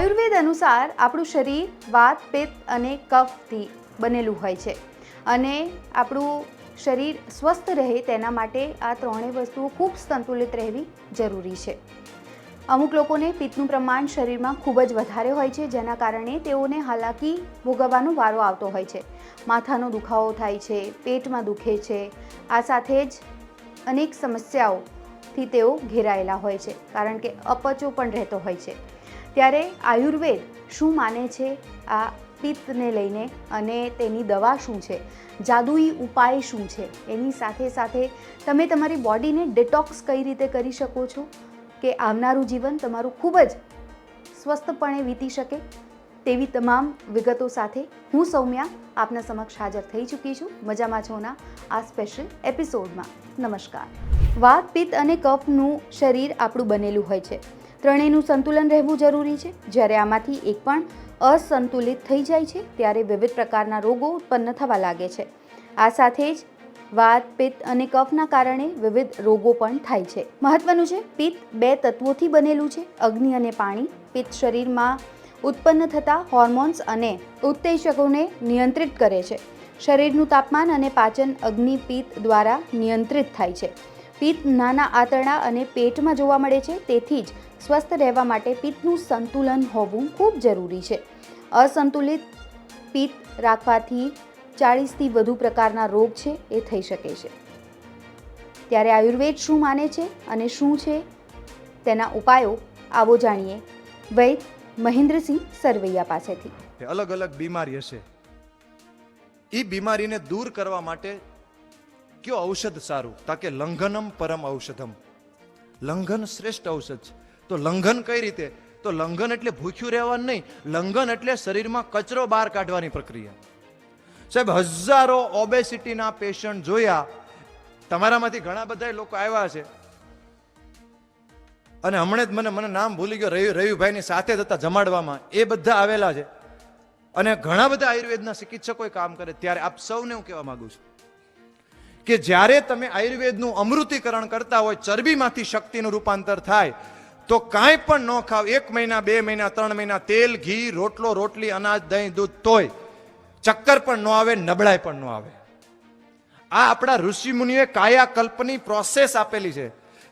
આયુર્વેદ અનુસાર આપણું શરીર, વાત પેત અને કફથી બનેલું હોય છે. અને આપણું શરીર સ્વસ્થ રહે તેના માટે આ ત્રણેય વસ્તુઓ ખૂબ સંતુલિત રહેવી જરૂરી છે. અમુક લોકોને પિત્તનું પ્રમાણ શરીરમાં ખૂબ જ વધારે હોય છે, જેના કારણે તેઓને હાલાકી ભોગવવાનો વારો આવતો હોય છે. માથાનો દુખાવો થાય છે, પેટમાં દુખે છે, આ સાથે જ અનેક સમસ્યાઓથી તેઓ ઘેરાયેલા હોય છે, કારણ કે અપચો પણ રહેતો હોય છે. ત્યારે આયુર્વેદ શું માને છે? આ પિત્તને લઈને અને તેની દવા શું છે? જાદુઈ ઉપાય શું છે? એની સાથે સાથે તમે તમારી બોડીને ડિટોક્સ કઈ રીતે કરી શકો છો? કે આવનારું જીવન તમારું ખૂબ જ સ્વસ્થપણે વીતી શકે? તેવી તમામ વિગતો સાથે હું સૌમ્યા આપના સમક્ષ હાજર થઈ ચૂકી છું. મજામાં છોના આ સ્પેશિયલ એપિસોડમાં નમસ્કાર. વાત, પિત્ત અને કફનું શરીર આપણું બનેલું હોય છે. ત્રણેયનું સંતુલન રહેવું જરૂરી છે. જ્યારે આમાંથી એક પણ અસંતુલિત થઈ જાય છે, ત્યારે વિવિધ પ્રકારના રોગો ઉત્પન્ન થવા લાગે છે. આ સાથે જ વાત, પિત્ત અને કફના કારણે વિવિધ રોગો પણ થાય છે. મહત્વનું છે, પિત્ત બે તત્વોથી બનેલું છે. અગ્નિ અને પાણી. પિત્ત શરીરમાં ઉત્પન્ન થતા હોર્મોન્સ અને ઉત્તેજકોને નિયંત્રિત કરે છે. શરીરનું તાપમાન અને પાચન અગ્નિ, પિત્ત દ્વારા નિયંત્રિત થાય છે. પિત્ત નાના આંતરડા અને પેટમાં જોવા મળે છે, તેથી જ સ્વસ્થ રહેવા માટે પિત્તનું સંતુલન હોવું ખૂબ જરૂરી છે. અસંતુલિત પિત્ત રાખવાથી ચાળીસથી વધુ પ્રકારના રોગ છે, એ થઈ શકે છે. ત્યારે આયુર્વેદ શું માને છે અને શું છે? તેના ઉપાયો આવો જાણીએ. વૈદ મહેન્દ્રસિંહ સરવૈયા પાસેથી. અલગ અલગ બીમારી હશે. એ બીમારીને દૂર કરવા માટે કયો ઔષધ સારું તાકે લંઘનમ પરમ ઔષધમ. લંઘન શ્રેષ્ઠ ઔષધ છે. તો લંઘન કઈ રીતે? તો લંઘન એટલે ભૂખ્યું રહેવાનું નહીં, લંઘન એટલે શરીરમાં કચરો બહાર કાઢવાની પ્રક્રિયા. સાહેબ, હજારો ઓબેસિટીના પેશન્ટ જોયા, તમારામાંથી ઘણા બધા લોકો આવ્યા છે. અને હમણાં જ મને મને નામ ભૂલી ગયો, રવિ, રવિભાઈની સાથે જ હતા જમાડવામાં, એ બધા આવેલા છે. અને ઘણા બધા આયુર્વેદના ચિકિત્સકો કામ કરે, ત્યારે આપ સૌને હું કહેવા માગું છું. કે જ્યારે તમે આયુર્વેદનું અમૃતિકરણ કરતા હોય, ચરબીમાંથી શક્તિનું રૂપાંતર થાય, તો કાંઈ પણ ન ખાવ. એક મહિના, બે મહિના, ત્રણ મહિના, તેલ, ઘી, રોટલો, રોટલી, અનાજ, દહીં, દૂધ, તોય ચક્કર પણ ન આવે, નબળાઈ પણ ન આવે. આ આપણા ઋષિ મુનિએ કાયાકલ્પની પ્રોસેસ આપેલી છે.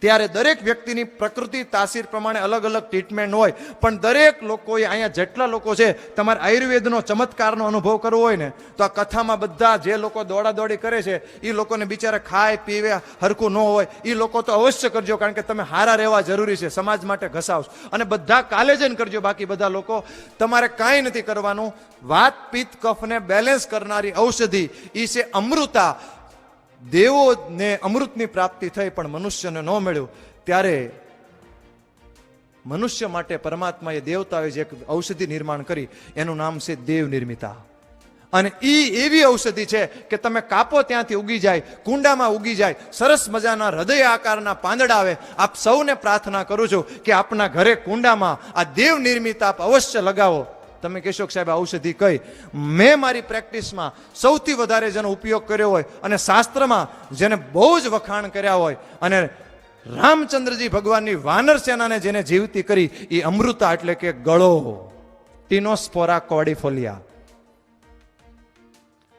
ત્યારે દરેક વ્યક્તિની પ્રકૃતિ, તાસીર પ્રમાણે અલગ અલગ ટ્રીટમેન્ટ હોય. પણ દરેક લોકોએ અહીંયા જેટલા લોકો છે, તમારે આયુર્વેદનો ચમત્કારનો અનુભવ કરવો હોય ને, તો આ કથામાં બધા જે લોકો દોડાદોડી કરે છે એ લોકોને બિચારા ખાય, પીવે, હરખું ન હોય એ લોકો તો અવશ્ય કરજો, કારણ કે તમે હારા રહેવા જરૂરી છે, સમાજ માટે ઘસાવશો. અને બધા કાલે જઈને કરજો, બાકી બધા લોકો. તમારે કાંઈ નથી કરવાનું. વાત પિત્ત કફને બેલેન્સ કરનારી ઔષધિ એ છે અમૃતા. દેવોને અમૃતની પ્રાપ્તિ થઈ પણ મનુષ્યને ન મળ્યું, ત્યારે મનુષ્ય માટે પરમાત્માએ દેવતાએ જે એક ઔષધિ નિર્માણ કરી, એનું નામ છે દેવ નિર્મિતા. અને એ એવી ઔષધિ છે કે તમે કાપો ત્યાંથી ઉગી જાય, કુંડામાં ઉગી જાય, સરસ મજાના હૃદય આકારના પાંદડા આવે, આપ સૌને પ્રાર્થના કરું છું કે આપના ઘરે કુંડામાં આ દેવ નિર્મિત આપ અવશ્ય લગાવો. તમે કહેશો કે સાહેબ ઔષધિ કઈ? મેં મારી પ્રેક્ટિસમાં સૌથી વધારે જેનો ઉપયોગ કર્યો હોય અને શાસ્ત્રમાં જેને બહુ જ વખાણ કર્યા હોય અને રામચંદ્રજી ભગવાનની વાનર સેનાને જેને જીવતી કરી, એ અમૃતા એટલે કે ગળો. ટીનોસ્પોરા કોડિફોલિયા.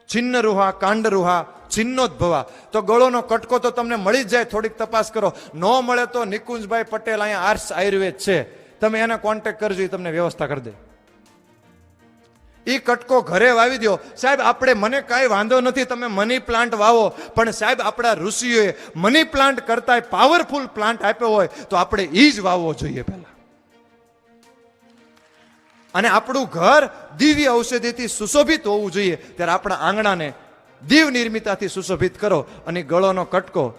છિન્ન રૂહા કાંડ રૂહા છિન્નોદ્ભવા. તો ગળોનો કટકો તો તમને મળી જ જાય, થોડીક તપાસ કરો. ન મળે તો નિકુંજભાઈ પટેલ અહીંયા આર્ટ્સ આયુર્વેદ છે. તમે એને કોન્ટેક્ટ કરજો, એ તમને વ્યવસ્થા કરી દે. એ કટકો ઘરે વાવી દો સાહેબ, આપણે મને કાંઈ વાંધો નથી, તમે મની પ્લાન્ટ વાવો. પણ સાહેબ, આપણા ઋષિઓએ મની પ્લાન્ટ કરતા પાવરફુલ પ્લાન્ટ આપ્યો હોય, તો આપણે એ જ વાવવો જોઈએ પહેલા. અને આપણું ઘર દિવ્ય ઔષધિથી સુશોભિત હોવું જોઈએ. ત્યારે આપણા આંગણાને દીવ નિર્મિતાથી સુશોભિત કરો અને ગળોનો કટકો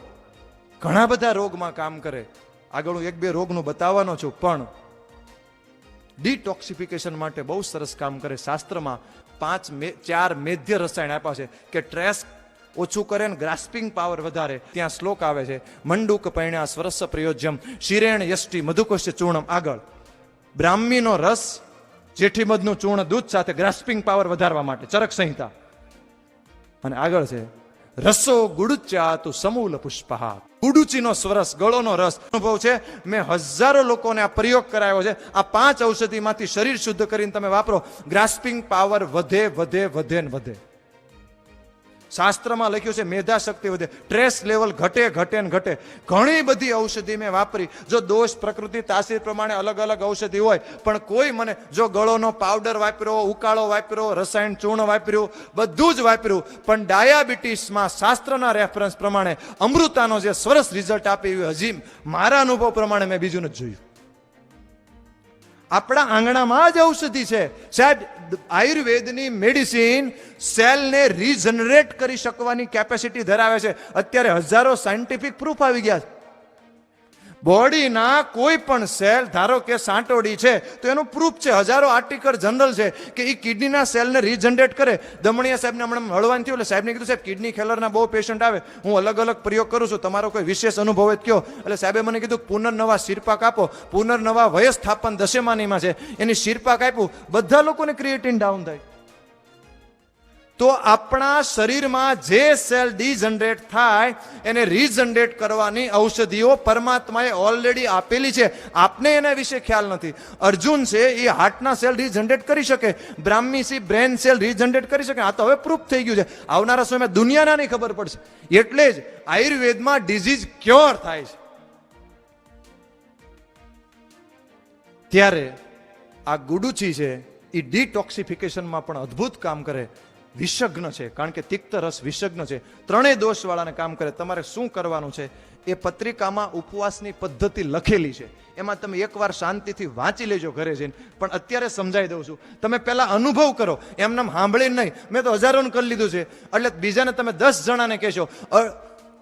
ઘણા બધા રોગમાં કામ કરે. આગળ હું એક બે રોગનું બતાવવાનો છું, પણ ડિટોક્સિફિકેશન માટે બહુ સરસ કામ કરે. શાસ્ત્રમાં પાંચ મે- ચાર મેધ્ય રસાયણ આપ્યા છે કે ટ્રેસ ઓછું કરે ને ગ્રાસ્પિંગ પાવર વધારે. ત્યાં શ્લોક આવે છે, મંડુક પૈણ્યા સ્વરસ પ્રયોજ્યમ, શિરેણ યષ્ટિ મધુકોશ્ય ચૂર્ણમ. આગળ, બ્રાહ્મીનો રસ જેઠી મધનું ચૂર્ણ દૂધ સાથે ગ્રાસ્પિંગ પાવર વધારવા માટે. ચરક સંહિતા. અને આગળ છે, રસો ગુડુચ્યા તું સમૂલ પુષ્પા ગુડુચીનો સ્વરસ, ગળોનો રસ. અનુભવ છે, મેં હજારો લોકોને આ પ્રયોગ કરાયો છે. આ પાંચ ઔષધિમાંથી શરીર શુદ્ધ કરીને તમે વાપરો. ગ્રાસ્પિંગ પાવર વધે વધે વધે ને વધે. શાસ્ત્રમાં લખ્યું છે મેધા શક્તિ વધે. ટ્રેસ લેવલ ઘટે ઘટે ને ઘટે. ઘણી બધી ઔષધિ મેં વાપરી. જો દોષ, પ્રકૃતિ, તાસીર પ્રમાણે અલગ અલગ ઔષધિ હોય, પણ કોઈ મને જો ગળોનો પાવડર વાપર્યો, ઉકાળો વાપર્યો, રસાયણ ચૂર્ણ વાપર્યું, બધું જ વાપર્યું, પણ ડાયાબિટીસમાં શાસ્ત્રના રેફરન્સ પ્રમાણે અમૃતાનો જે સરસ રિઝલ્ટ આપે એવી હજી મારા અનુભવ પ્રમાણે મેં બીજું નથી જોયું. આપણા આંગણામાં જ ઔષધિ છે. સાહેબ, આયુર્વેદની મેડિસિન સેલને રીજનરેટ કરી શકવાની કેપેસિટી ધરાવે છે. અત્યારે હજારો સાયન્ટિફિક પ્રૂફ આવી ગયા. બોડીના કોઈ પણ સેલ, ધારો કે સાંટોડી છે, તો એનું પ્રૂફ છે, હજારો આર્ટિકલ જનરલ છે કે એ કિડનીના સેલને રીજનરેટ કરે. દમણિયા સાહેબને હમણાં મળવાનું થયું એટલે સાહેબને કીધું, સાહેબ, કિડની ખેલરના બહુ પેશન્ટ આવે. હું અલગ અલગ પ્રયોગ કરું છું. તમારો કોઈ વિશેષ અનુભવ જ કયો. એટલે સાહેબે મને કીધું, પુનર્નવા શિરપાક આપો. પુનર્નવા વયસ્થાપન દશેમાનીમાં છે. એની શિરપાક આપ્યું. બધા લોકોને ક્રિએટિન ડાઉન થાય. તો આપણા શરીરમાં જે સેલ ડીજનરેટ થાય, એને રીજનરેટ કરવાની ઔષધિઓ પરમાત્માએ ઓલરેડી આપેલી છે. આપને એના વિશે ખ્યાલ નથી. અર્જુન છે, એ હાર્ટના સેલ રીજનરેટ કરી શકે. બ્રાહ્મી સી બ્રેન સેલ રીજનરેટ કરી શકે. આ તો હવે પ્રૂફ થઈ ગયું છે. આવનારા સમયમાં દુનિયાના નહીં ખબર પડશે. એટલે જ આયુર્વેદમાં ડિઝીઝ ક્યોર થાય છે. ત્યારે આ ગુડુચી છે, એ ડિટોક્સિફિકેશનમાં પણ અદ્ભુત કામ કરે. વિષગ્ન છે. કારણ કે તિક્ત રસ વિષગ્ન છે. ત્રણેય દોષવાળાને કામ કરે. તમારે શું કરવાનું છે? એ પત્રિકામાં ઉપવાસની પદ્ધતિ લખેલી છે. એમાં તમે એકવાર શાંતિથી વાંચી લેજો ઘરે જઈને. પણ અત્યારે સમજાવી દઉં છું. તમે પહેલાં અનુભવ કરો. એમને સાંભળીને નહીં. મેં તો હજારોને કરી લીધું છે. એટલે બીજાને તમે દસ જણાને કહેશો.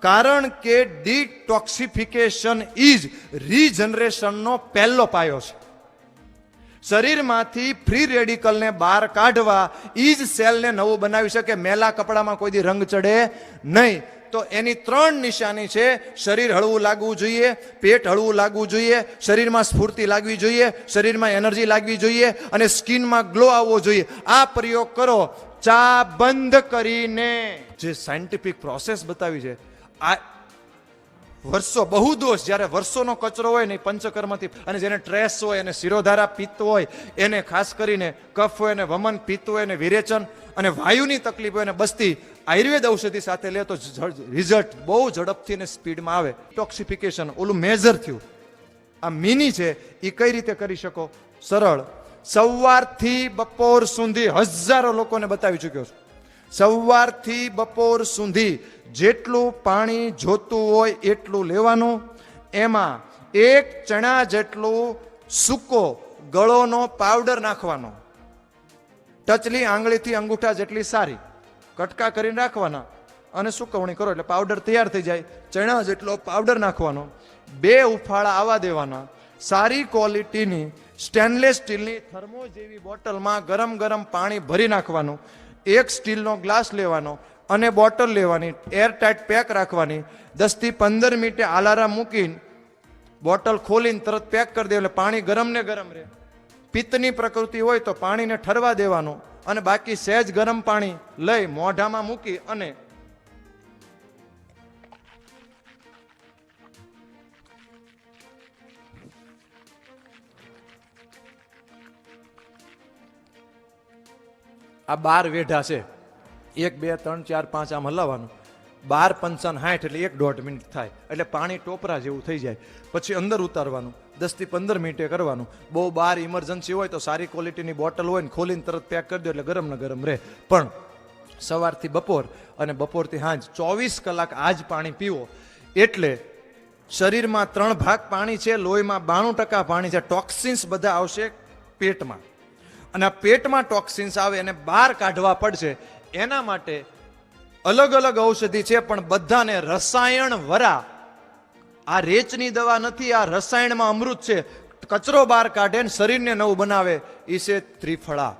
કારણ કે ડિટોક્સિફિકેશન ઇઝ રીજનરેશનનો પહેલો પાયો છે. શરીરમાંથી ફ્રી રેડિકલને બહાર કાઢવા એ જ સેલને નવું બનાવી શકે. મેલા કપડામાં કોઈ રંગ ચડે નહીં. તો એની ત્રણ નિશાની છે. શરીર હળવું લાગવું જોઈએ, પેટ હળવું લાગવું જોઈએ, શરીરમાં સ્ફૂર્તિ લાગવી જોઈએ, શરીરમાં એનર્જી લાગવી જોઈએ અને સ્કિનમાં ગ્લો આવવો જોઈએ. આ પ્રયોગ કરો. ચા બંધ કરીને. જે સાયન્ટિફિક પ્રોસેસ બતાવી છે, આ વર્ષો બહુ દોષ. જ્યારે વર્ષોનો કચરો હોય ને પંચકર્મથી, અને જેને ટ્રેસ હોય અને શિરોધારા પિત્ત હોય, એને ખાસ કરીને કફ હોય અને વમન પિત્ત હોય અને વિરેચન, અને વાયુની તકલીફ હોય ને બસ્તી, આયુર્વેદ ઔષધિ સાથે લે તો રિઝલ્ટ બહુ ઝડપથી અને સ્પીડમાં આવે. ટોક્સિફિકેશન ઓલું મેજર થયું. આ મિની છે એ કઈ રીતે કરી શકો? સરળ. સવારથી બપોર સુધી હજારો લોકોને બતાવી ચૂક્યો છું. સવારથી બપોર સુધી જેટલું પાણી જોતું હોય એટલું લેવાનું. એમાં એક ચણા જેટલું સૂકો ગળોનો પાવડર નાખવાનો. ટચલી આંગળીથી અંગૂઠા જેટલી સારી. કટકા કરીને રાખવાના અને સુકવણી કરો એટલે પાવડર તૈયાર થઈ જાય. ચણા જેટલો પાવડર નાખવાનો. બે ઉફાળા આવવા દેવાના. સારી ક્વોલિટીની સ્ટેનલેસ સ્ટીલની થર્મો જેવી બોટલમાં ગરમ ગરમ પાણી ભરી નાખવાનું. એક સ્ટીલનો ગ્લાસ લેવાનો અને બોટલ લેવાની, એર ટાઈટ પેક રાખવાની, દસથી પંદર મિનિટે આલારામ મૂકીને બોટલ ખોલીને તરત પેક કરી દે એટલે પાણી ગરમ ને ગરમ રહે. પિત્તની પ્રકૃતિ હોય તો પાણીને ઠરવા દેવાનું અને બાકી સહેજ ગરમ પાણી લઈ મોઢામાં મૂકી અને આ બાર વેઢા છે. એક, બે, ત્રણ, ચાર, પાંચ આમ હલાવવાનું. બાર પંચાન સાઠ એટલે એક દોઢ મિનિટ થાય. એટલે પાણી ટોપરા જેવું થઈ જાય. પછી અંદર ઉતારવાનું. દસથી પંદર મિનિટે કરવાનું. બહુ બાર ઇમરજન્સી હોય તો સારી ક્વોલિટીની બોટલ હોય ને ખોલીને તરત પેક કરી દો એટલે ગરમ ને ગરમ રહે. પણ સવારથી બપોર અને બપોરથી સાંજ ચોવીસ કલાક આ જ પાણી પીવો. એટલે શરીરમાં ત્રણ ભાગ પાણી છે, લોહીમાં બાણું ટકા પાણી છે. ટોક્સિન્સ બધા આવશે પેટમાં. અને આ પેટમાં ટોક્સિન્સ આવે એને બહાર કાઢવા પડશે. એના માટે અલગ અલગ ઔષધિ છે, પણ બધાને રસાયણ વરા. આ રેચની દવા નથી, આ રસાયણમાં અમૃત છે. કચરો બહાર કાઢે ને શરીરને નવું બનાવે એ છે ત્રિફળા.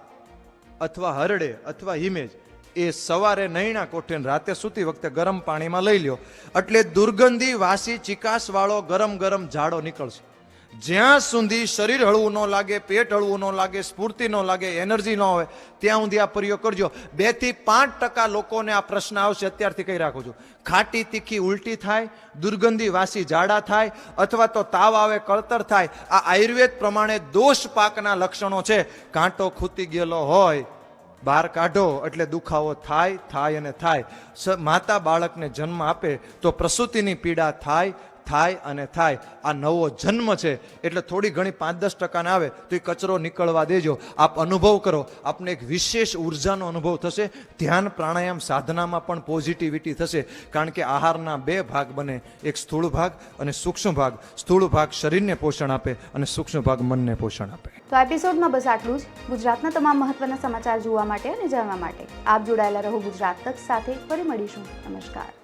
અથવા હરડે, અથવા હિમેજ. એ સવારે નૈણા કોઠે રાતે સૂતી વખતે ગરમ પાણીમાં લઈ લ્યો. એટલે દુર્ગંધી, વાસી ચિકાસ વાળો ગરમ ગરમ ઝાડો નીકળશે. જ્યાં સુધી શરીર હળવું ન લાગે, પેટ હળવું ન લાગે, સ્ફૂર્તિ ન લાગે, એનર્જી ન હોય, ત્યાં સુધી આ પ્રયોગ કરજો. બેથી પાંચ ટકા લોકોને આ પ્રશ્ન આવશે, અત્યારથી કહી રાખું છું. ખાટી તીખી ઉલટી થાય, દુર્ગંધી વાસી ઝાડા થાય, અથવા તો તાવ આવે, કળતર થાય, આ આયુર્વેદ પ્રમાણે દોષ પાકના લક્ષણો છે. કાંટો ખૂતી ગયેલો હોય, બહાર કાઢો, એટલે દુખાવો થાય થાય અને થાય. માતા બાળકને જન્મ આપે, તો પ્રસૂતિની પીડા થાય થાય અને થાય. આ નવો જન્મ છે. એટલે થોડી ઘણી પાંચ દસ ટકાના આવે તો એ કચરો નીકળવા દેજો. આપ અનુભવ કરો. આપને એક વિશેષ ઉર્જાનો અનુભવ થશે. ધ્યાન, પ્રાણાયામ, સાધનામાં પણ પોઝિટિવિટી થશે. કારણ કે આહારના બે ભાગ બને. એક સ્થૂળ ભાગ અને સૂક્ષ્મ ભાગ. સ્થૂળ ભાગ શરીરને પોષણ આપે અને સૂક્ષ્મ ભાગ મનને પોષણ આપે. તો એપિસોડમાં બસ આટલું જ. ગુજરાતના તમામ મહત્વના સમાચાર જોવા માટે અને જાણવા માટે. આપ જોડાયેલા રહો ગુજરાત તક સાથે. ફરી મળીશું. નમસ્કાર.